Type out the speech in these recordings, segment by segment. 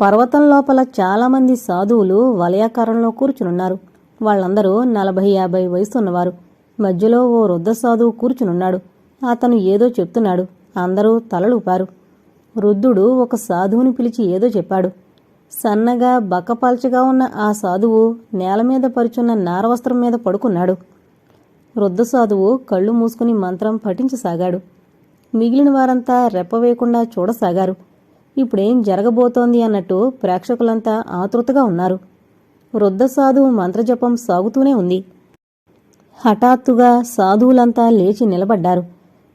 పర్వతం లోపల చాలామంది సాధువులు వలయాకారంలో కూర్చునున్నారు. వాళ్ళందరూ నలభై యాభై వయసు ఉన్నవారు. మధ్యలో ఓ వృద్ధ సాధువు కూర్చునున్నాడు. అతను ఏదో చెప్తున్నాడు. అందరూ తలలుపారు. వృద్ధుడు ఒక సాధువుని పిలిచి ఏదో చెప్పాడు. సన్నగా బక్కపల్చగా ఉన్న ఆ సాధువు నేల మీద పరుచున్న నారవస్త్రం మీద పడుకున్నాడు. వృద్ధ సాధువు కళ్ళు మూసుకుని మంత్రం పఠించసాగాడు. మిగిలిన వారంతా రెప్పవేయకుండా చూడసాగారు. ఇప్పుడేం జరగబోతోంది అన్నట్టు ప్రేక్షకులంతా ఆతృతగా ఉన్నారు. వృద్ధ సాధువు మంత్రజపం సాగుతూనే ఉంది. హఠాత్తుగా సాధువులంతా లేచి నిలబడ్డారు.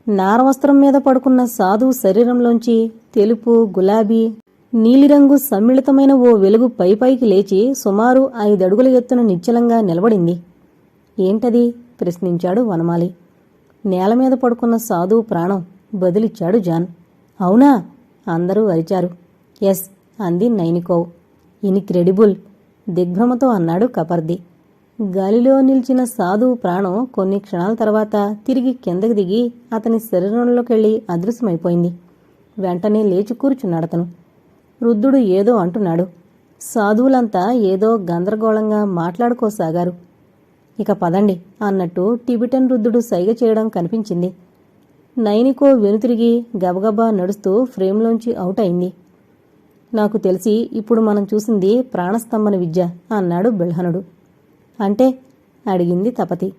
నారవస్త్రం మీద పడుకున్న సాధువు శరీరంలోంచి తెలుపు గులాబీ నీలిరంగు సమ్మిళితమైన ఓ వెలుగు పైపైకి లేచి సుమారు ఐదడుగుల ఎత్తున నిశ్చలంగా నిలబడింది. ఏంటది? ప్రశ్నించాడు వనమాలి. నేల మీద పడుకున్న సాధువు ప్రాణం బదిలిచ్చాడు జాన్. అవునా? అందరూ అరిచారు. ఎస్ అంది నైనికోవ్. ఇన్క్రెడిబుల్ దిగ్భ్రమతో అన్నాడు కపర్ది. గాలిలో నిలిచిన సాధువు ప్రాణం కొన్ని క్షణాల తర్వాత తిరిగి కిందకి దిగి అతని శరీరంలోకెళ్ళి అదృశ్యమైపోయింది. వెంటనే లేచి కూర్చున్నాడతను వృద్ధుడు ఏదో అంటున్నాడు. సాధువులంతా ఏదో గందరగోళంగా మాట్లాడుకోసాగారు. ఇక పదండి అన్నట్టు టిబిటన్ వృద్ధుడు సైగ చేయడం కనిపించింది. నైనికో వెనుతిరిగి గబగబా నడుస్తూ ఫ్రేమ్లోంచి అవుట్ అయింది. నాకు తెలిసి ఇప్పుడు మనం చూసింది ప్రాణస్తంభన విద్య అన్నాడు బిల్హనుడు. అంటే? అడిగింది తపతి.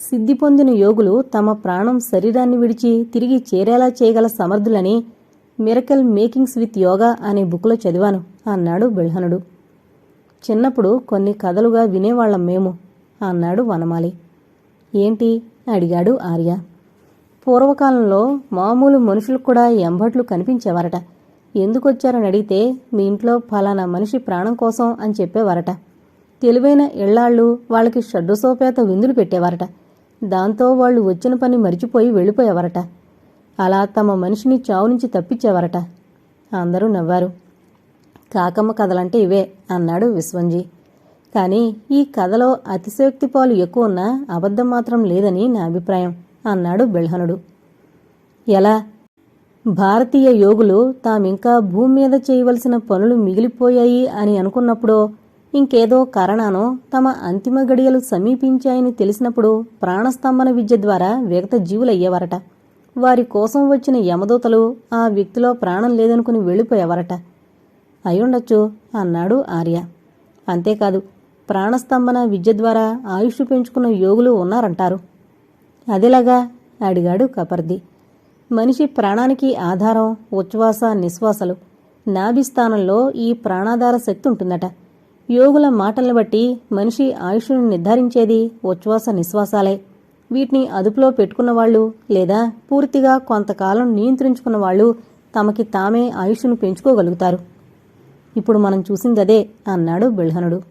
సిద్ధి పొందిన యోగులు తమ ప్రాణం శరీరాన్ని విడిచి తిరిగి చేరేలా చేయగల సమర్థులని మిరకల్ మేకింగ్స్ విత్ యోగా అనే బుక్లో చదివాను అన్నాడు బిల్హనుడు. చిన్నప్పుడు కొన్ని కథలుగా వినేవాళ్ళం మేము అన్నాడు వనమాలి. ఏంటి? అడిగాడు ఆర్య. పూర్వకాలంలో మామూలు మనుషులకు కూడా ఎంబట్లు కనిపించేవారట. ఎందుకొచ్చారని అడిగితే మీ ఇంట్లో ఫలానా మనిషి ప్రాణం కోసం అని చెప్పేవారట. తెలివైన ఇళ్ళాళ్ళు వాళ్ళకి షడ్డుసోపేత విందులు పెట్టేవారట. దాంతో వాళ్ళు వచ్చిన పని మరిచిపోయి వెళ్ళిపోయేవారట. అలా తమ మనిషిని చావు నుంచి తప్పించేవారట. అందరూ నవ్వారు. కాకమ్మ కథలంటే ఇవే అన్నాడు విశ్వంజీ. కానీ ఈ కథలో అతిశయోక్తి పాలు ఎక్కువ ఉన్నా అబద్ధం మాత్రం లేదని నా అభిప్రాయం. అన్నాడు బెల్హనుడు. ఎలా? భారతీయ యోగులు తామింకా భూమి మీద చేయవలసిన పనులు మిగిలిపోయాయి అని అనుకున్నప్పుడో ఇంకేదో కారణానో తమ అంతిమ గడియలు సమీపించాయని తెలిసినప్పుడు ప్రాణస్తంభన విద్య ద్వారా విగత జీవులయ్యేవారట. వారి కోసం వచ్చిన యమదూతలు ఆ వ్యక్తిలో ప్రాణం లేదనుకుని వెళ్ళిపోయేవారట. అయ్యుండొచ్చు అన్నాడు ఆర్య. అంతేకాదు ప్రాణస్తంభన విద్య ద్వారా ఆయుష్ పెంచుకున్న యోగులు ఉన్నారంటారు. అదిలాగా అడిగాడు కపర్ది. మనిషి ప్రాణానికి ఆధారం ఉచ్ఛ్వాస నిశ్వాసలు. నాభిస్థానంలో ఈ ప్రాణాధార శక్తి ఉంటుందట. యోగుల మాటల్ని బట్టి మనిషి ఆయుష్ను నిర్ధారించేది ఉచ్ఛ్వాస నిశ్వాసాలే. వీటిని అదుపులో పెట్టుకున్న వాళ్ళు లేదా పూర్తిగా కొంతకాలం నియంత్రించుకున్న వాళ్ళు తమకి తామే ఆయుష్ను పెంచుకోగలుగుతారు. ఇప్పుడు మనం చూసిందదే అన్నాడు బిల్హనుడు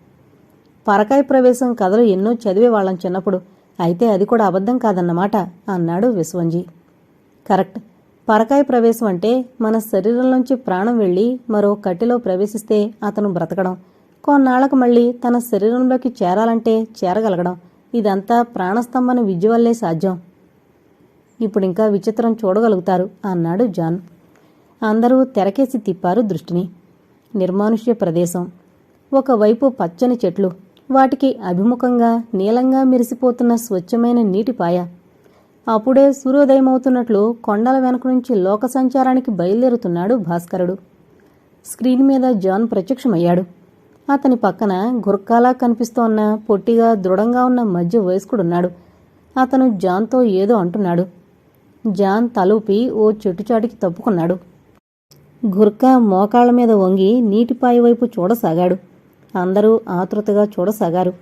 పరకాయ ప్రవేశం కథలు ఎన్నో చదివే వాళ్ళం చిన్నప్పుడు. అయితే అది కూడా అబద్ధం కాదన్నమాట అన్నాడు విశ్వంజీ. కరెక్ట్. పరకాయ ప్రవేశం అంటే మన శరీరంలోంచి ప్రాణం వెళ్ళి మరో కట్టిలో ప్రవేశిస్తే అతను బ్రతకడం. కొన్నాళ్ళకు మళ్ళీ తన శరీరంలోకి చేరాలంటే చేరగలగడం. ఇదంతా ప్రాణస్తంభన విద్య వల్లే సాధ్యం. ఇప్పుడింకా విచిత్రం చూడగలుగుతారు అన్నాడు జాన్. అందరూ తెరకేసి తిప్పారు దృష్టిని. నిర్మానుష్య ప్రదేశం. ఒకవైపు పచ్చని చెట్లు వాటికి అభిముఖంగా నీలంగా మెరిసిపోతున్న స్వచ్ఛమైన నీటిపాయ అప్పుడే సూర్యోదయమవుతున్నట్లు కొండల వెనక నుంచి లోక సంచారానికి బయలుదేరుతున్నాడు భాస్కరుడు. స్క్రీన్ మీద జాన్ ప్రత్యక్షమయ్యాడు. అతని పక్కన గుర్కాలా కనిపిస్తోన్న పొట్టిగా దృఢంగా ఉన్న మధ్య వయస్కుడున్నాడు. అతను జాన్తో ఏదో అంటున్నాడు. జాన్ తలూపి ఓ చెట్టుచాటికి తప్పుకున్నాడు. గుర్కా మోకాళ్ళ మీద వంగి నీటిపాయ వైపు చూడసాగాడు. అందరూ ఆతృతగా చూడసాగారు.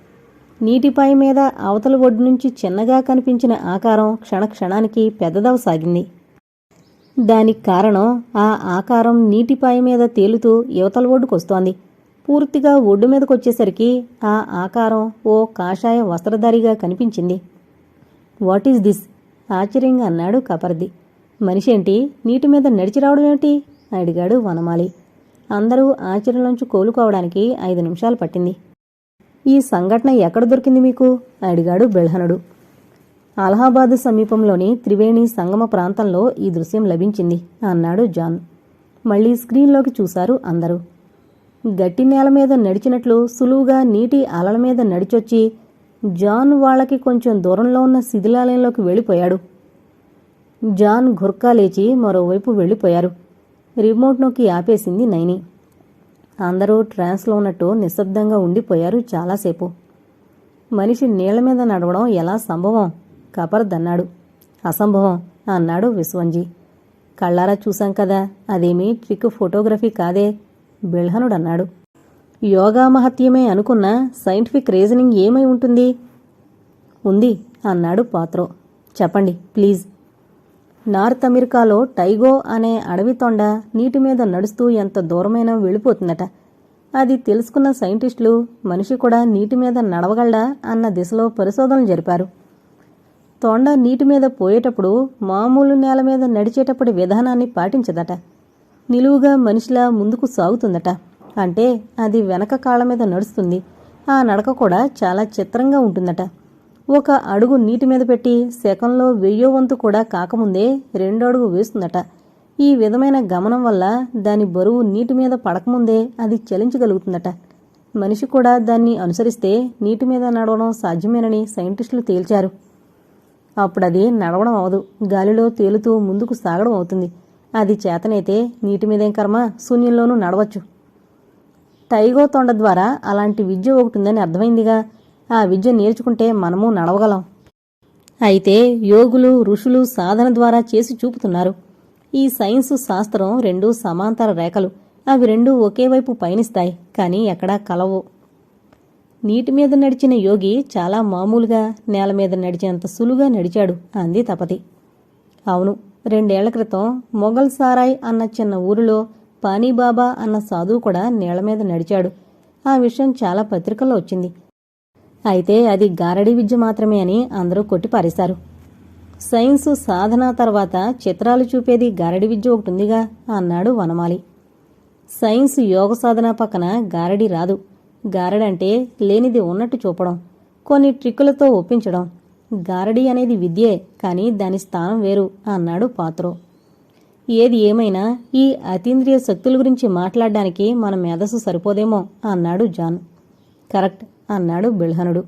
నీటిపాయ మీద అవతల ఒడ్డు నుంచి చిన్నగా కనిపించిన ఆకారం క్షణక్షణానికి పెద్దదవసాగింది దానికి కారణం ఆ ఆకారం నీటిపాయ మీద తేలుతూ యువతల ఒడ్డుకొస్తోంది పూర్తిగా ఒడ్డు మీదకొచ్చేసరికి ఆ ఆకారం ఓ కాషాయ వస్త్రధారిగా కనిపించింది. What is this? ఆశ్చర్యంగా అన్నాడు కపర్ది. మనిషేంటి? నీటి మీద నడిచి రావడం ఏమిటి అడిగాడు వనమాలి. అందరూ ఆశ్చర్యంలోంచి కోలుకోవడానికి ఐదు నిమిషాలు పట్టింది. ఈ సంఘటన ఎక్కడ దొరికింది మీకు? అడిగాడు బెల్హనుడు. అలహాబాద్ సమీపంలోని త్రివేణి సంగమ ప్రాంతంలో ఈ దృశ్యం లభించింది అన్నాడు జాన్. మళ్ళీ స్క్రీన్లోకి చూశారు అందరూ. గట్టి నేల మీద నడిచినట్లు సులువుగా నీటి అలల మీద నడిచొచ్చి జాన్ వాళ్ళకి కొంచెం దూరంలో ఉన్న శిథిలాలయంలోకి వెళ్ళిపోయాడు. జాన్ గుర్కా లేచి మరోవైపు వెళ్ళిపోయారు. రిమోట్ నొక్కి ఆపేసింది నైని. అందరూ ట్రాన్స్లో ఉన్నట్టు నిశ్శబ్దంగా ఉండిపోయారు చాలాసేపు. మనిషి నీళ్ళ మీద నడవడం ఎలా సంభవం? కపర్దన్నాడు అసంభవం అన్నాడు విశ్వంజీ. కళ్ళారా చూశాం కదా అదేమీ ట్రిక్ ఫోటోగ్రఫీ కాదే బిల్హనుడన్నాడు యోగా మహత్యమే అనుకున్న సైంటిఫిక్ రీజనింగ్ ఏమై ఉంటుంది? ఉంది అన్నాడు పాత్రో. చెప్పండి ప్లీజ్. నార్త్ అమెరికాలో టైగో అనే అడవి తొండ నీటి మీద నడుస్తూ ఎంత దూరమైనా వెళ్ళిపోతుందట. అది తెలుసుకున్న సైంటిస్టులు మనిషి కూడా నీటి మీద నడవగలడా అన్న దిశలో పరిశోధనలు జరిపారు. తొండ నీటి మీద పోయేటప్పుడు మామూలు నేల మీద నడిచేటప్పటి విధానాన్ని పాటించదట. నిలువుగా మనిషిలా ముందుకు సాగుతుందట. అంటే అది వెనక కాళ్ళ మీద నడుస్తుంది. ఆ నడక కూడా చాలా చిత్రంగా ఉంటుందట. ఒక అడుగు నీటి మీద పెట్టి సెకండ్లో వెయ్యో వంతు కూడా కాకముందే రెండో అడుగు వేస్తుందట. ఈ విధమైన గమనం వల్ల దాని బరువు నీటి మీద పడకముందే అది చలించగలుగుతుందట. మనిషి కూడా దాన్ని అనుసరిస్తే నీటి మీద నడవడం సాధ్యమేనని సైంటిస్టులు తేల్చారు. అప్పుడది నడవడం అవదు. గాలిలో తేలుతూ ముందుకు సాగడం అవుతుంది. అది చేతనైతే నీటి మీదేం కర్మ? శూన్యంలోనూ నడవచ్చు. టైగో తొండ ద్వారా అలాంటి విద్య ఒకటి ఉందని అర్థమైందిగా. ఆ విద్య నేర్చుకుంటే మనము నడవగలం. అయితే యోగులు ఋషులు సాధన ద్వారా చేసి చూపుతున్నారు. ఈ సైన్సు శాస్త్రం రెండు సమాంతర రేఖలు. అవి రెండూ ఒకే వైపు పయనిస్తాయి కానీ ఎక్కడా కలవు. నీటి మీద నడిచిన యోగి చాలా మామూలుగా నేల మీద నడిచేంత సులువుగా నడిచాడు అంది తపతి. అవును రెండేళ్ళ క్రితం మొఘల్ సారాయ్ అన్న చిన్న ఊరిలో పానీబాబా అన్న సాధువు కూడా నేల మీద నడిచాడు. ఆ విషయం చాలా పత్రికల్లో వచ్చింది. అయితే అది గారడి విద్య మాత్రమే అని అందరూ కొట్టిపారేశారు సైన్సు సాధన తర్వాత చిత్రాలు చూపేది గారడి విద్య ఒకటి ఉందిగా అన్నాడు వనమాలి. సైన్స్ యోగ సాధన పక్కన గారడి రాదు. గారడంటే లేనిది ఉన్నట్టు చూపడం కొన్ని ట్రిక్కులతో ఒప్పించడం. గారడి అనేది విద్యే కానీ దాని స్థానం వేరు అన్నాడు పాత్రో. ఏది ఏమైనా ఈ అతీంద్రియ శక్తుల గురించి మాట్లాడడానికి మన మేధస్సు సరిపోదేమో అన్నాడు జాన్. కరెక్ట్. అన్నాడు బిల్హనుడు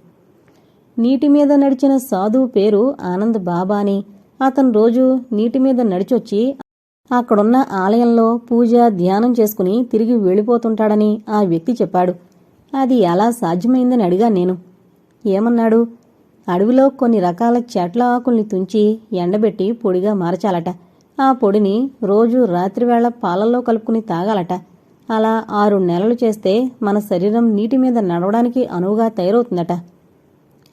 నీటి మీద నడిచిన సాధువు పేరు ఆనంద్ బాబా అని అతను రోజు నీటి మీద నడిచొచ్చి అక్కడున్న ఆలయంలో పూజ ధ్యానం చేసుకుని తిరిగి వెళ్ళిపోతుంటాడని ఆ వ్యక్తి చెప్పాడు. అది ఎలా సాధ్యమైందని అడిగా నేను. ఏమన్నాడు? అడవిలో కొన్ని రకాల చెట్ల ఆకుల్ని తుంచి ఎండబెట్టి పొడిగా మార్చాలట. ఆ పొడిని రోజు రాత్రివేళ పాలల్లో కలుపుకుని తాగాలట. అలా ఆరు నెలలు చేస్తే మన శరీరం నీటి మీద నడవడానికి అనువుగా తయారవుతుందట.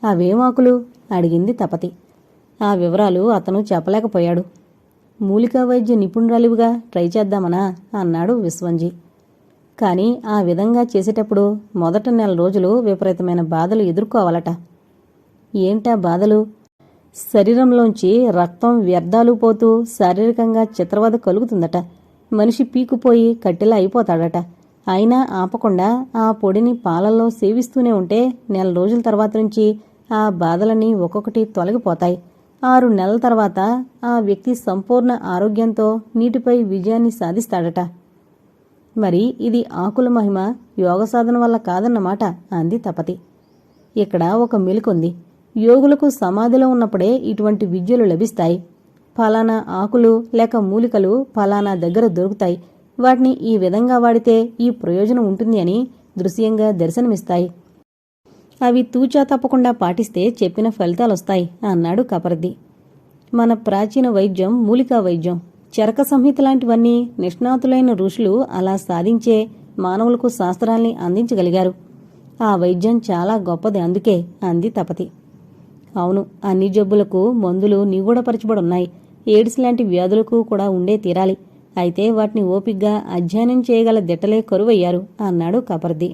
అవేమాకులు అడిగింది తపతి. ఆ వివరాలు అతను చెప్పలేకపోయాడు. మూలికా వైద్య నిపుణురాలివిగా ట్రై చేద్దామనా అన్నాడు విశ్వంజీ. కానీ ఆ విధంగా చేసేటప్పుడు మొదటి నెల రోజులు విపరీతమైన బాధలు ఎదుర్కోవాలట. ఏంటా బాధలు? శరీరంలోంచి రక్తం వ్యర్థాలు పోతూ శారీరకంగా చిత్రవద కలుగుతుందట. మనిషి పీకుపోయి కట్టెలా అయిపోతాడట. అయినా ఆపకుండా ఆ పొడిని పాలల్లో సేవిస్తూనే ఉంటే నెల రోజుల తర్వాత నుంచి ఆ బాధలన్నీ ఒక్కొక్కటి తొలగిపోతాయి. ఆరు నెలల తర్వాత ఆ వ్యక్తి సంపూర్ణ ఆరోగ్యంతో నీటిపై విజయాన్ని సాధిస్తాడట. మరి ఇది ఆకుల మహిమ యోగ సాధన వల్ల కాదన్నమాట అంది తపతి. ఇక్కడ ఒక మెలుకుంది. యోగులకు సమాధిలో ఉన్నప్పుడే ఇటువంటి విద్యలు లభిస్తాయి. ఫలానా ఆకులు లేక మూలికలు ఫలానా దగ్గర దొరుకుతాయి. వాటిని ఈ విధంగా వాడితే ఈ ప్రయోజనం ఉంటుంది అని దృశ్యంగా దర్శనమిస్తాయి. అవి తూచా తప్పకుండా పాటిస్తే చెప్పిన ఫలితాలొస్తాయి అన్నాడు కపర్ది. మన ప్రాచీన వైద్యం మూలికా వైద్యం చరక సంహిత లాంటివన్నీ నిష్ణాతులైన ఋషులు అలా సాధించే మానవులకు శాస్త్రాల్ని అందించగలిగారు. ఆ వైద్యం చాలా గొప్పది అందుకే అంది తపతి. అవును అన్ని జబ్బులకు మందులు నిగూఢపరచబడున్నాయి ఎయిడ్స్ లాంటి వ్యాధులకు కూడా ఉండే తీరాలి. అయితే వాటిని ఓపిగ్గా అధ్యయనం చేయగల దిట్టలే కరువయ్యారు అన్నాడు కపర్ది.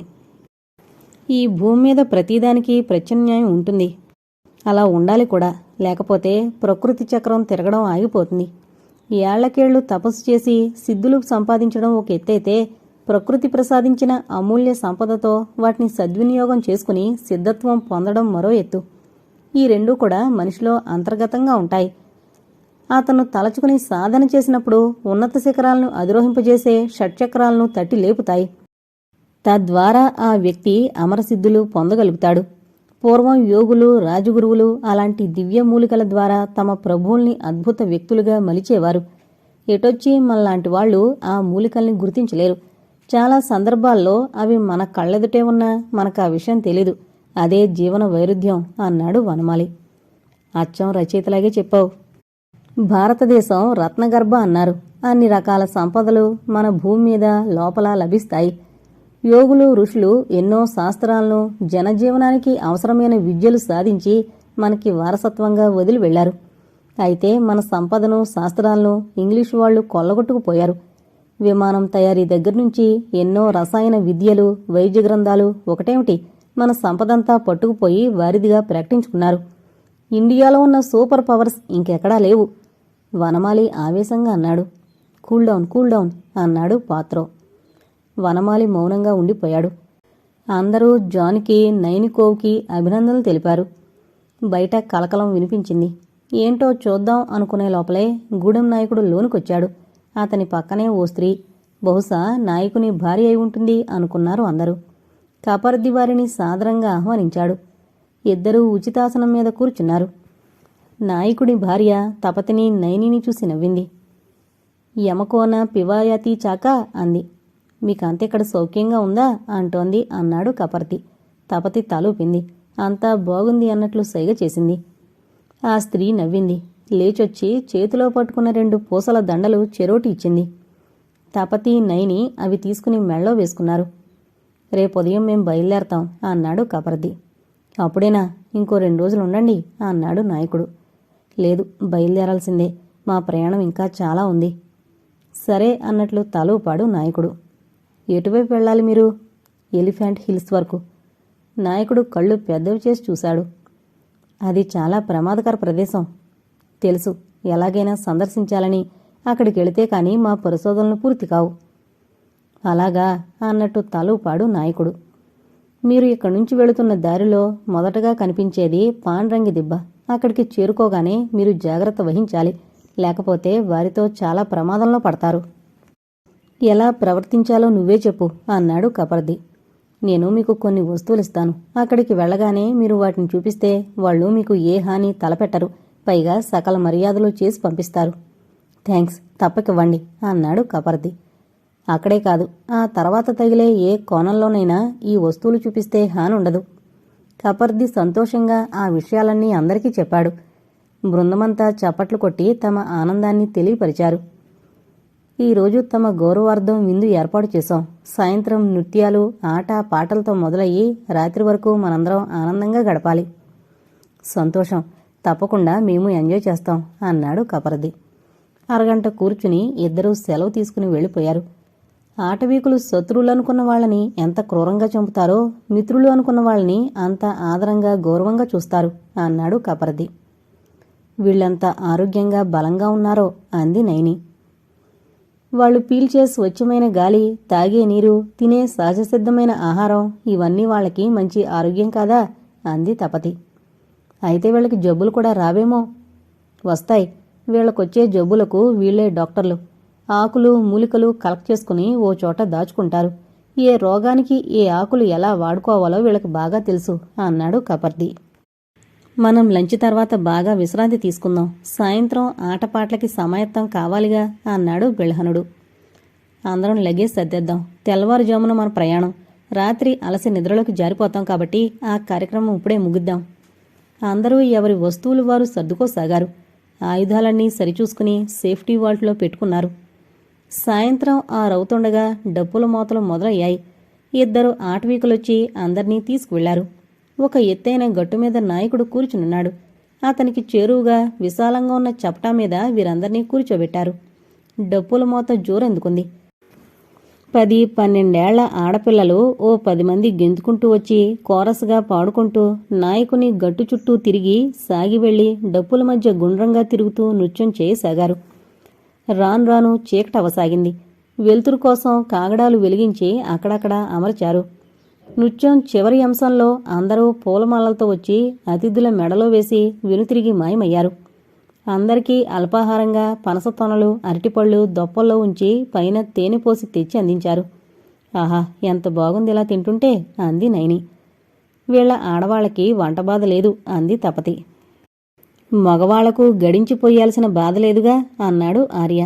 ఈ భూమి మీద ప్రతిదానికి ప్రత్యామ్నాయం ఉంటుంది. అలా ఉండాలి కూడా. లేకపోతే ప్రకృతి చక్రం తిరగడం ఆగిపోతుంది. ఏళ్ళకేళ్ళు తపస్సు చేసి సిద్ధులు సంపాదించడం ఒక ఎత్తైతే ప్రకృతి ప్రసాదించిన అమూల్య సంపదతో వాటిని సద్వినియోగం చేసుకుని సిద్ధత్వం పొందడం మరో ఎత్తు. ఈ రెండూ కూడా మనిషిలో అంతర్గతంగా ఉంటాయి. అతను తలచుకుని సాధన చేసినప్పుడు ఉన్నత శిఖరాలను అధిరోహింపజేసే షట్చక్రాలను తట్టి లేపుతాయి. తద్వారా ఆ వ్యక్తి అమరసిద్ధులు పొందగలుగుతాడు. పూర్వం యోగులు రాజగురువులు అలాంటి దివ్య మూలికల ద్వారా తమ ప్రభువుల్ని అద్భుత వ్యక్తులుగా మలిచేవారు. ఎటొచ్చి మనలాంటి వాళ్ళు ఆ మూలికల్ని గుర్తించలేరు. చాలా సందర్భాల్లో అవి మన కళ్ళెదుటే ఉన్నా మనకు ఆ విషయం తెలీదు. అదే జీవన వైరుధ్యం అన్నాడు వనమాలి. అచ్చం రచయితలాగే చెప్పావు. భారతదేశం రత్నగర్భ అన్నారు. అన్ని రకాల సంపదలు మన భూమి మీద లోపల లభిస్తాయి. యోగులు ఋషులు ఎన్నో శాస్త్రాలను జనజీవనానికి అవసరమైన విద్యలు సాధించి మనకి వారసత్వంగా వదిలి వెళ్ళారు అయితే మన సంపదను శాస్త్రాలను ఇంగ్లీషు వాళ్ళు కొల్లగొట్టుకుపోయారు. విమానం తయారీ దగ్గర నుంచి ఎన్నో రసాయన విద్యలు వైద్య గ్రంథాలు ఒకటేమిటి? మన సంపదంతా పట్టుకుపోయి వారిదిగా ప్రకటించుకున్నారు. ఇండియాలో ఉన్న సూపర్ పవర్స్ ఇంకెక్కడా లేవు. వనమాలి ఆవేశంగా అన్నాడు. కూల్ డౌన్ కూల్ డౌన్ అన్నాడు పాత్రో. వనమాలి మౌనంగా ఉండిపోయాడు. అందరూ జాన్కి నైనికోవ్కి అభినందనలు తెలిపారు. బయట కలకలం వినిపించింది. ఏంటో చూద్దాం అనుకునే లోపలే గూడెం నాయకుడు లోనుకొచ్చాడు. అతని పక్కనే ఓ స్త్రీ బహుశా నాయకుని భార్య అయి ఉంటుంది అనుకున్నారు అందరూ. కపర్ది వారిని సాదరంగా ఆహ్వానించాడు. ఇద్దరూ ఉచితాసనం మీద కూర్చున్నారు. నాయకుడి భార్య తపతిని నైనిని చూసి నవ్వింది. యమకోన పివాయతి చాక అంది. మీకంతెక్కడ సౌఖ్యంగా ఉందా? అంటోంది అన్నాడు కపర్తి. తపతి తలూపింది అంతా బాగుంది అన్నట్లు సైగ చేసింది. ఆ స్త్రీ నవ్వింది. లేచొచ్చి చేతిలో పట్టుకున్న రెండు పూసల దండలు చెరోటి ఇచ్చింది. తపతి నైని అవి తీసుకుని మెళ్ళో వేసుకున్నారు. రేపు ఉదయం మేం బయలుదేరతాం అన్నాడు కపర్ది అప్పుడేనా? ఇంకో రెండు రోజులు ఉండండి అన్నాడు నాయకుడు. లేదు బయలుదేరాల్సిందే. మా ప్రయాణం ఇంకా చాలా ఉంది. సరే అన్నట్లు తలూపాడు నాయకుడు. ఎటువైపు వెళ్ళాలి మీరు? ఎలిఫెంట్ హిల్స్ వరకు. నాయకుడు కళ్ళు పెద్దవి చేసి చూశాడు. అది చాలా ప్రమాదకర ప్రదేశం. తెలుసు ఎలాగైనా సందర్శించాలని. అక్కడికి వెళితే కానీ మా పరిశోధనలు పూర్తి కావు. అలాగా అన్నట్టు తలూపాడు నాయకుడు. మీరు ఇక్కడి నుంచి వెళుతున్న దారిలో మొదటగా కనిపించేది పాండ్రంగి దిబ్బ. అక్కడికి చేరుకోగానే మీరు జాగ్రత్త వహించాలి. లేకపోతే వారితో చాలా ప్రమాదంలో పడతారు. ఎలా ప్రవర్తించాలో నువ్వే చెప్పు అన్నాడు కపర్ది. నేను మీకు కొన్ని వస్తువులు ఇస్తాను అక్కడికి వెళ్ళగానే మీరు వాటిని చూపిస్తే వాళ్ళు మీకు ఏ హాని తలపెట్టరు. పైగా సకల మర్యాదలు చేసి పంపిస్తారు. థ్యాంక్స్ తప్పకివ్వండి అన్నాడు కపర్ది. అక్కడే కాదు ఆ తర్వాత తగిలే ఏ కోణంలోనైనా ఈ వస్తువులు చూపిస్తే హానుండదు. కపర్ది సంతోషంగా ఆ విషయాలన్నీ అందరికీ చెప్పాడు. బృందమంతా చప్పట్లు కొట్టి తమ ఆనందాన్ని తెలియపరిచారు. ఈరోజు తమ గౌరవార్థం విందు ఏర్పాటు చేశాం. సాయంత్రం నృత్యాలు ఆట పాటలతో మొదలయ్యి రాత్రి వరకు మనందరం ఆనందంగా గడపాలి. సంతోషం. తప్పకుండా మేము ఎంజాయ్ చేస్తాం అన్నాడు కపరది. అరగంట కూర్చుని ఇద్దరూ సెలవు తీసుకుని వెళ్ళిపోయారు. ఆటవీకులు శత్రువులు అనుకున్న వాళ్ళని ఎంత క్రూరంగా చంపుతారో మిత్రులు అనుకున్న వాళ్ళని అంత ఆదరంగా గౌరవంగా చూస్తారు అన్నాడు కపరది. వీళ్ళంత ఆరోగ్యంగా బలంగా ఉన్నారో అంది నైని. వాళ్ళు పీల్చే స్వచ్ఛమైన గాలి తాగే నీరు తినే సహజసిద్ధమైన ఆహారం ఇవన్నీ వాళ్ళకి మంచి ఆరోగ్యం కాదా అంది తపతి. అయితే వీళ్ళకి జబ్బులు కూడా రావేమో? వస్తాయి. వీళ్ళకొచ్చే జబ్బులకు వీళ్ళే డాక్టర్లు. ఆకులు మూలికలు కలెక్ట్ చేసుకుని ఓ చోట దాచుకుంటారు. ఏ రోగానికి ఏ ఆకులు ఎలా వాడుకోవాలో వీళ్ళకి బాగా తెలుసు అన్నాడు కపర్ది. మనం లంచ్ తర్వాత బాగా విశ్రాంతి తీసుకుందాం. సాయంత్రం ఆటపాట్లకి సమాయత్తం కావాలిగా అన్నాడు బిల్హనుడు అందరం లగేజ్ సర్దేద్దాం. తెల్లవారుజామున మన ప్రయాణం. రాత్రి అలసి నిద్రలోకి జారిపోతాం కాబట్టి ఆ కార్యక్రమం ఇప్పుడే ముగిద్దాం. అందరూ ఎవరి వస్తువులు వారు సర్దుకోసాగారు. ఆయుధాలన్నీ సరిచూసుకుని సేఫ్టీ వాల్ట్లో పెట్టుకున్నారు. సాయంత్రం ఆరవుతుండగా డప్పుల మోతలు మొదలయ్యాయి. ఇద్దరు ఆటవీకులొచ్చి అందర్నీ తీసుకువెళ్ళారు ఒక ఎత్తైన గట్టు మీద నాయకుడు కూర్చునున్నాడు. అతనికి చేరువుగా విశాలంగా ఉన్న చపటా మీద వీరందర్నీ కూర్చోబెట్టారు. డప్పుల మోత జోరెందుకుంది. పది పన్నెండేళ్ళ ఆడపిల్లలు ఓ పది మంది గెంతుకుంటూ వచ్చి కోరస్గా పాడుకుంటూ నాయకుని గట్టు చుట్టూ తిరిగి సాగి వెళ్ళి డప్పుల మధ్య గుండ్రంగా తిరుగుతూ నృత్యం చేయసాగారు. రాను రాను చీకటవసాగింది వెలుతురు కోసం కాగడాలు వెలిగించి అక్కడక్కడ అమర్చారు. నృత్యం చివరి అంశంలో అందరూ పూలమాలలతో వచ్చి అతిథుల మెడలో వేసి వెనుతిరిగి మాయమయ్యారు. అందరికీ అల్పాహారంగా పనస తొనలు అరటిపళ్ళు దొప్పల్లో ఉంచి పైన తేనె పోసి తెచ్చి అందించారు. ఆహా ఎంత బాగుంది ఇలా తింటుంటే అంది నైని. వీళ్ళ ఆడవాళ్ళకి వంట బాధ లేదు అంది తపతి. మగవాళ్ళకు గడించిపోయాల్సిన బాధ లేదుగా అన్నాడు ఆర్య.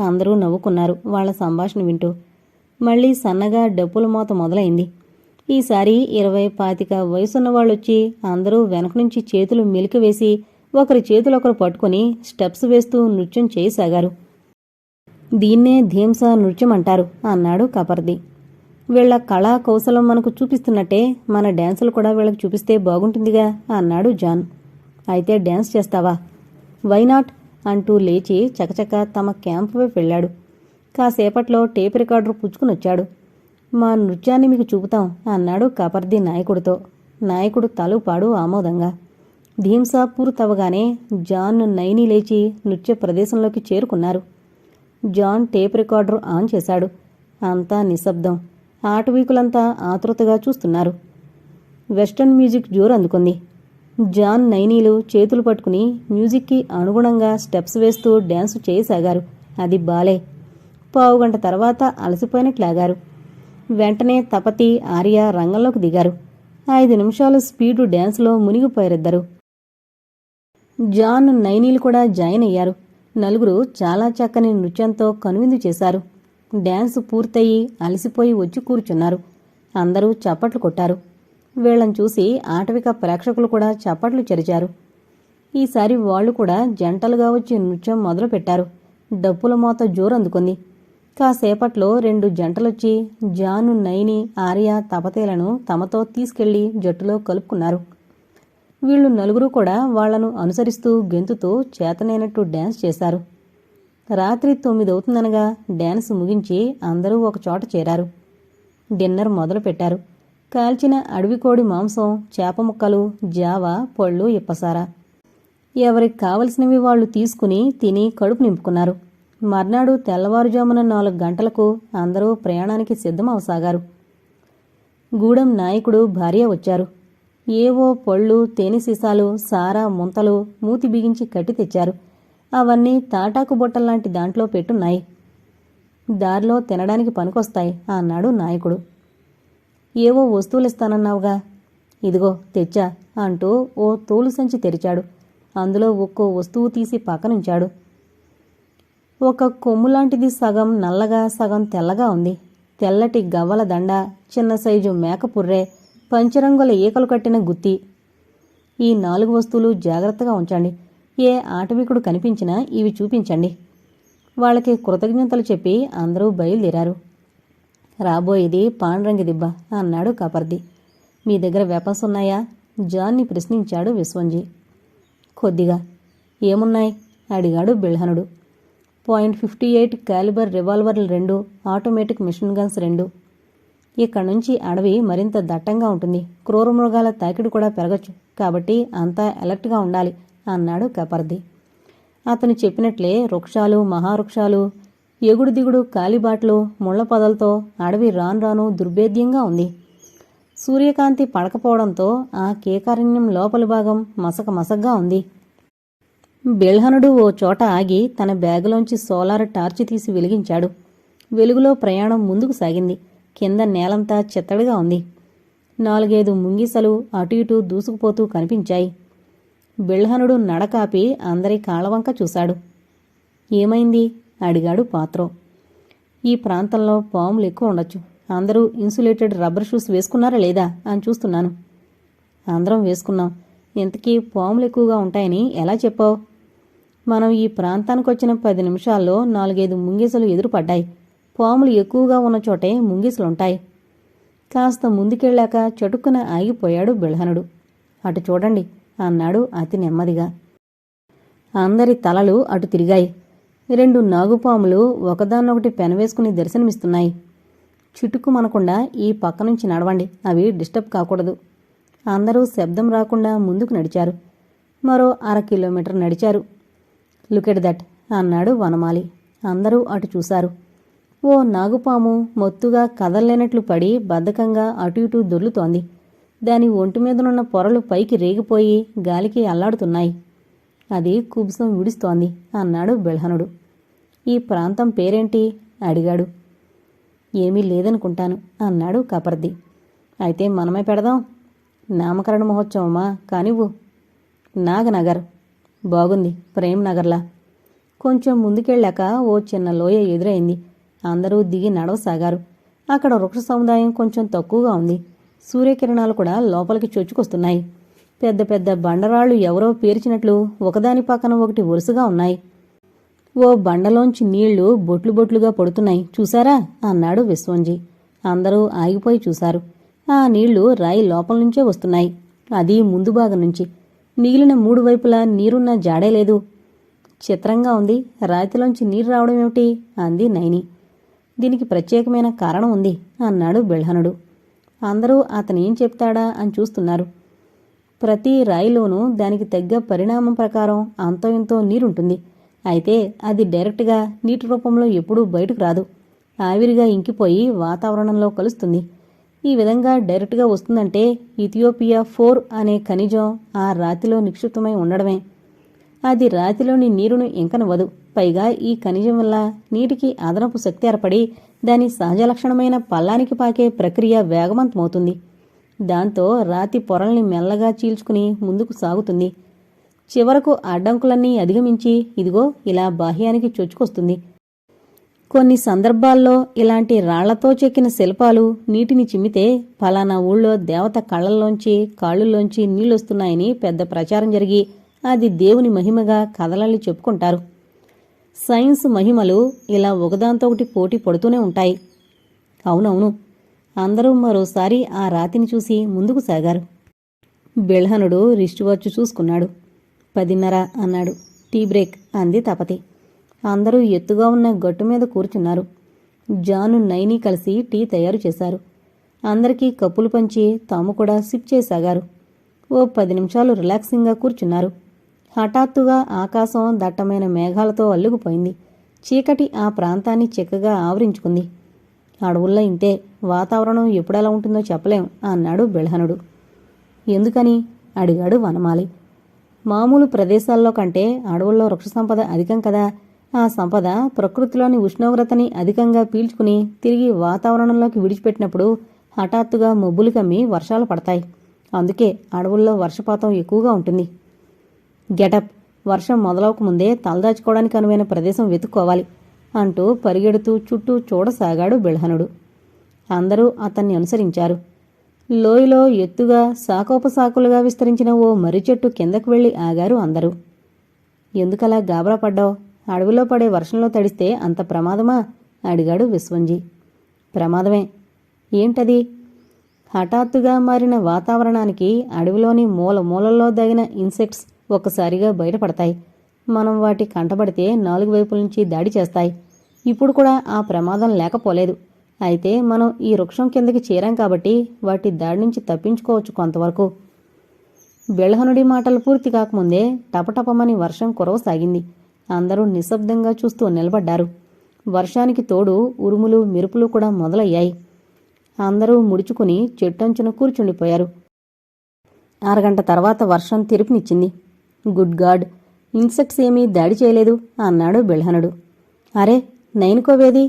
అందరూ నవ్వుకున్నారు వాళ్ళ సంభాషణ వింటూ. మళ్ళీ సన్నగా డప్పుల మోత మొదలైంది. ఈసారి ఇరవై పాతిక వయసున్న వాళ్ళొచ్చి అందరూ వెనక నుంచి చేతులు మెలికివేసి ఒకరి చేతులొకరు పట్టుకుని స్టెప్స్ వేస్తూ నృత్యం చేయసాగారు. దీన్నే ధీంస నృత్యం అంటారు అన్నాడు కపర్ది. వీళ్ళ కళా కౌశలం మనకు చూపిస్తున్నట్టే మన డ్యాన్సులు కూడా వీళ్ళకి చూపిస్తే బాగుంటుందిగా అన్నాడు జాన్. అయితే డ్యాన్స్ చేస్తావా? వైనాట్ అంటూ లేచి చకచక తమ క్యాంప్ వైపు వెళ్ళాడు. కాసేపట్లో టేప్ రికార్డర్ పుచ్చుకుని వచ్చాడు. మా నృత్యాన్ని మీకు చూపుతాం అన్నాడు కపర్ది నాయకుడితో. నాయకుడు తలుపాడు ఆమోదంగా. ధీంసా పూర్తవగానే జాన్ నైని లేచి నృత్య ప్రదేశంలోకి చేరుకున్నారు. జాన్ టేప్ రికార్డర్ ఆన్ చేశాడు. అంతా నిశ్శబ్దం. ఆటవీకులంతా ఆతృతగా చూస్తున్నారు. వెస్టర్న్ మ్యూజిక్ జోరు అందుకుంది జాన్ నైనీలు చేతులు పట్టుకుని మ్యూజిక్కి అనుగుణంగా స్టెప్స్ వేస్తూ డ్యాన్స్ చేయసాగారు. అది బాలే. పావుగంట తర్వాత అలసిపోయినట్లాగారు. వెంటనే తపతి ఆర్య రంగంలోకి దిగారు. ఐదు నిమిషాలు స్పీడు డ్యాన్స్లో మునిగిపోయారిద్దరు. జాన్ నైనీలు కూడా జాయిన్ అయ్యారు. నలుగురు చాలా చక్కని నృత్యంతో కనువిందు చేశారు. డ్యాన్స్ పూర్తయి అలసిపోయి వచ్చి కూర్చున్నారు. అందరూ చప్పట్లు కొట్టారు. వీళ్ళని చూసి ఆటవిక ప్రేక్షకులు కూడా చప్పట్లు చెరిచారు. ఈసారి వాళ్ళు కూడా జంటలుగా వచ్చి నృత్యం మొదలుపెట్టారు. డప్పుల మోత జోరందుకుంది. కాసేపట్లో రెండు జంటలొచ్చి జాను నైని ఆర్య తపతేలను తమతో తీసుకెళ్ళి జట్టులో కలుపుకున్నారు. వీళ్ళు నలుగురు కూడా వాళ్ళను అనుసరిస్తూ గెంతుతో చేతనైనట్టు డ్యాన్స్ చేశారు. రాత్రి తొమ్మిదవుతుందనగా డ్యాన్స్ ముగించి అందరూ ఒకచోట చేరారు. డిన్నర్ మొదలుపెట్టారు. కాల్చిన అడవికోడి మాంసం చేప ముక్కలు జావ పళ్ళు ఇప్పసార. ఎవరికి కావలసినవి వాళ్ళు తీసుకుని తిని కడుపు నింపుకున్నారు. మర్నాడు తెల్లవారుజామున నాలుగు గంటలకు అందరూ ప్రయాణానికి సిద్ధమవసాగారు. గూడెం నాయకుడు భార్య వచ్చారు. ఏవో పళ్ళు తేనె సీసాలు సారా ముంతలు మూతి బిగించి కట్టి తెచ్చారు. అవన్నీ తాటాకు బొట్టల్లాంటి దాంట్లో పెట్టున్నాయి. దారిలో తినడానికి పనికొస్తాయి అన్నాడు నాయకుడు. ఏవో వస్తువులు ఇస్తానన్నావుగా ఇదిగో తెచ్చా అంటూ ఓ తోలు సంచి తెరిచాడు. అందులో ఒక్కో వస్తువు తీసి పక్కనుంచాడు. ఒక కొమ్ములాంటిది సగం నల్లగా సగం తెల్లగా ఉంది. తెల్లటి గవ్వల దండ చిన్న సైజు మేకపుర్రె పంచరంగుల ఈకలు కట్టిన గుత్తి. ఈ నాలుగు వస్తువులు జాగ్రత్తగా ఉంచండి. ఏ ఆటవికుడు కనిపించినా ఇవి చూపించండి. వాళ్ళకి కృతజ్ఞతలు చెప్పి అందరూ బయలుదేరారు. రాబోయేది పాండ్రంగి దిబ్బ అన్నాడు కపర్ది. మీ దగ్గర వెపన్స్ ఉన్నాయా? జాన్ని ప్రశ్నించాడు విశ్వంజీ. కొద్దిగా. ఏమున్నాయి? అడిగాడు బిల్హనుడు పాయింట్ ఫిఫ్టీ ఎయిట్ క్యాలిబర్ రివాల్వర్లు రెండు ఆటోమేటిక్ మిషన్ గన్స్ రెండు. ఇక్కడి నుంచి అడవి మరింత దట్టంగా ఉంటుంది. క్రూర మృగాల తాకిడి కూడా పెరగచ్చు. కాబట్టి అంతా అలర్ట్గా ఉండాలి అన్నాడు కపర్ది. అతను చెప్పినట్లే వృక్షాలు మహావృక్షాలు ఎగుడు దిగుడు కాలిబాట్లు ముళ్ళ పొదలతో అడవి రాను రాను దుర్భేద్యంగా ఉంది. సూర్యకాంతి పడకపోవడంతో ఆ కేకారణ్యం లోపలి భాగం మసక మసగ్గా ఉంది. బిల్హనుడు ఓ చోట ఆగి తన బ్యాగులోంచి సోలార్ టార్చ్ తీసి వెలిగించాడు. వెలుగులో ప్రయాణం ముందుకు సాగింది. కింద నేలంతా చిత్తడిగా ఉంది. నాలుగైదు ముంగిసలు అటు ఇటు దూసుకుపోతూ కనిపించాయి. బిల్హనుడు నడకాపి అందరి కాళ్ళవంక చూశాడు. ఏమైంది? అడిగాడు పాత్రో. ఈ ప్రాంతంలో పాములు ఎక్కువ ఉండొచ్చు. అందరూ ఇన్సులేటెడ్ రబ్బర్ షూస్ వేసుకున్నారా లేదా అని చూస్తున్నాను. అందరం వేసుకున్నాం. ఇంతకీ పాములు ఎక్కువగా ఉంటాయని ఎలా చెప్పావు? మనం ఈ ప్రాంతానికి వచ్చిన పది నిమిషాల్లో నాలుగైదు ముంగీసలు ఎదురుపడ్డాయి. పాములు ఎక్కువగా ఉన్న చోటే ముంగీసలుంటాయి. కాస్త ముందుకెళ్ళాక చటుక్కున ఆగిపోయాడు బిల్హనుడు అటు చూడండి అన్నాడు అతి నెమ్మదిగా. అందరి తలలు అటు తిరిగాయి. రెండు నాగుపాములు ఒకదాన్నొకటి పెనవేసుకుని దర్శనమిస్తున్నాయి. చిటుక్కుమనకుండా ఈ పక్క నుంచి నడవండి. అవి డిస్టర్బ్ కాకూడదు. అందరూ శబ్దం రాకుండా ముందుకు నడిచారు. మరో అర కిలోమీటర్ నడిచారు. లుకెట్ దట్ అన్నాడు వనమాలి. అందరూ అటు చూశారు. ఓ నాగుపాము మొత్తుగా కదల్లేనట్లు పడి బద్ధకంగా అటు ఇటు దొర్లుతోంది. దాని ఒంటి మీదనున్న పొరలు పైకి రేగిపోయి గాలికి అల్లాడుతున్నాయి. అది కుబ్సం విడుస్తోంది అన్నాడు బెల్హనుడు. ఈ ప్రాంతం పేరేంటి? అడిగాడు. ఏమీ లేదనుకుంటాను అన్నాడు కపర్ది. అయితే మనమే పెడదాం. నామకరణ మహోత్సవమా? కానివ్వు. నాగనగర్. బాగుంది ప్రేమ్ నగర్లా కొంచెం ముందుకెళ్ళాక ఓ చిన్న లోయ ఎదురైంది. అందరూ దిగి నడవసాగారు. అక్కడ వృక్ష సముదాయం కొంచెం తక్కువగా ఉంది. సూర్యకిరణాలు కూడా లోపలికి చొచ్చుకొస్తున్నాయి. పెద్ద పెద్ద బండరాళ్ళు ఎవరో పేర్చినట్లు ఒకదాని పక్కన ఒకటి వరుసగా ఉన్నాయి. ఓ బండలోంచి నీళ్ళు బొట్లు బొట్లుగా పడుతున్నాయి. చూసారా అన్నాడు విశ్వంజీ. అందరూ ఆగిపోయి చూశారు. ఆ నీళ్ళు రాయి లోపల నుంచే వస్తున్నాయి. అది ముందు భాగం నుంచి. మిగిలిన మూడు వైపులా నీరున్న జాడే లేదు. చిత్రంగా ఉంది. రాతిలోంచి నీరు రావడం ఏమిటి? అంది నైని. దీనికి ప్రత్యేకమైన కారణం ఉంది అన్నాడు బెల్హనుడు. అందరూ అతనేం చెప్తాడా అని చూస్తున్నారు. ప్రతి రాయిలోనూ దానికి తగ్గ పరిణామం ప్రకారం అంతో ఇంతో నీరుంటుంది. అయితే అది డైరెక్ట్గా నీటి రూపంలో ఎప్పుడూ బయటకు రాదు. ఆవిరిగా ఇంకిపోయి వాతావరణంలో కలుస్తుంది. ఈ విధంగా డైరెక్ట్గా వస్తుందంటే ఇథియోపియా ఫోర్ అనే ఖనిజం ఆ రాతిలో నిక్షిప్తమై ఉండడమే. అది రాతిలోని నీరును ఇంకనవ్వదు. పైగా ఈ ఖనిజం వల్ల నీటికి అదనపు శక్తి ఏర్పడి దాని సహజ లక్షణమైన పల్లానికి పాకే ప్రక్రియ వేగవంతమవుతుంది. దాంతో రాతి పొరల్ని మెల్లగా చీల్చుకుని ముందుకు సాగుతుంది. చివరకు అడ్డంకులన్నీ అధిగమించి ఇదిగో ఇలా బాహ్యానికి చొచ్చుకొస్తుంది. కొన్ని సందర్భాల్లో ఇలాంటి రాళ్ళతో చెక్కిన శిల్పాలు నీటిని చిమ్మితే ఫలానా ఊళ్ళో దేవత కళ్ళల్లోంచి కాళ్ళుల్లోంచి నీళ్ళొస్తున్నాయని పెద్ద ప్రచారం జరిగి అది దేవుని మహిమగా కథలని చెప్పుకుంటారు. సైన్స్ మహిమలు ఇలా ఒకదాంతో ఒకటి పోటీ పడుతూనే ఉంటాయి. అవునవును. అందరూ మరోసారి ఆ రాతిని చూసి ముందుకు సాగారు. బెల్హనుడు రిస్ట్ వాచ్ చూసుకున్నాడు. పదిన్నర అన్నాడు. టీ బ్రేక్ అంది తపతి. అందరూ ఎత్తుగా ఉన్న గట్టు మీద కూర్చున్నారు. జాను నైని కలిసి టీ తయారు చేశారు. అందరికీ కప్పులు పంచి తాము కూడా సిప్ చేసాగారు. ఓ పది నిమిషాలు రిలాక్సింగ్గా కూర్చున్నారు. హఠాత్తుగా ఆకాశం దట్టమైన మేఘాలతో అల్లుకుపోయింది. చీకటి ఆ ప్రాంతాన్ని చిక్కగా ఆవరించుకుంది. అడవుల్లో ఇంతే వాతావరణం ఎప్పుడెలా ఉంటుందో చెప్పలేం అన్నాడు బెల్హనుడు ఎందుకని? అడిగాడు వనమాలి. మామూలు ప్రదేశాల్లో కంటే అడవుల్లో వృక్ష సంపద అధికం కదా. ఆ సంపద ప్రకృతిలోని ఉష్ణోగ్రతని అధికంగా పీల్చుకుని తిరిగి వాతావరణంలోకి విడిచిపెట్టినప్పుడు హఠాత్తుగా మబ్బులు కమ్మి వర్షాలు పడతాయి. అందుకే అడవుల్లో వర్షపాతం ఎక్కువగా ఉంటుంది. గెటప్. వర్షం మొదలవకముందే తలదాచుకోవడానికి అనువైన ప్రదేశం వెతుక్కోవాలి. అంటూ పరిగెడుతూ చుట్టూ చూడసాగాడు బిల్హనుడు అందరూ అతన్ని అనుసరించారు. లోయలో ఎత్తుగా సాకోపసాకులుగా విస్తరించిన ఓ మర్రి చెట్టు కిందకు వెళ్ళి ఆగారు అందరూ. ఎందుకలా గాబరా పడ్డావు? అడవిలో పడే వర్షంలో తడిస్తే అంత ప్రమాదమా అడిగాడు విశ్వంజీ. ప్రమాదమే. ఏంటది? హఠాత్తుగా మారిన వాతావరణానికి అడవిలోని మూల మూలల్లో దగిన ఇన్సెక్ట్స్ ఒక్కసారిగా బయటపడతాయి. మనం వాటి కంటబడితే నాలుగు వైపుల నుంచి దాడి చేస్తాయి. ఇప్పుడు కూడా ఆ ప్రమాదం లేకపోలేదు. అయితే మనం ఈ వృక్షం కిందకి చేరాం కాబట్టి వాటి దాడి నుంచి తప్పించుకోవచ్చు కొంతవరకు. బెళహనుడి మాటలు పూర్తి కాకముందే టపటపమని వర్షం కురవసాగింది అందరూ నిశ్శబ్దంగా చూస్తూ నిలబడ్డారు. వర్షానికి తోడు ఉరుములు మెరుపులు కూడా మొదలయ్యాయి. అందరూ ముడుచుకుని చెట్టంచున కూర్చుండిపోయారు. అరగంట తర్వాత వర్షం తిరుపునిచ్చింది. Good God! ఇన్సెక్ట్స్ ఏమీ దాడి చేయలేదు అన్నాడు బెల్హనుడు అరే నైనుకోవేది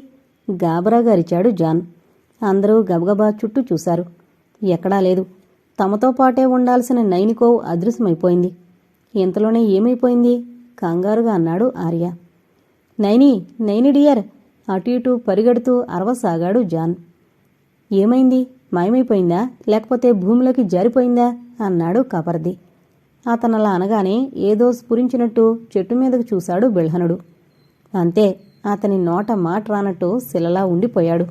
గాబరాగా అరిచాడు జాన్. అందరూ గబగబా చుట్టూ చూశారు. ఎక్కడా లేదు. తమతో పాటే ఉండాల్సిన నైనికో అదృశ్యమైపోయింది. ఇంతలోనే ఏమైపోయింది? కంగారుగా అన్నాడు ఆర్య. నైని నైని డియర్! అటు ఇటు పరిగెడుతూ అరవసాగాడు జాన్. ఏమైంది? మాయమైపోయిందా? లేకపోతే భూమిలోకి జారిపోయిందా? అన్నాడు కపర్ది. అతనలా అనగానే ఏదో స్ఫురించినట్టు చెట్టు మీదకు చూశాడు బిల్హనుడు. అంతే అతని నోట మాట రానట్టు శిలలా ఉండిపోయాడు.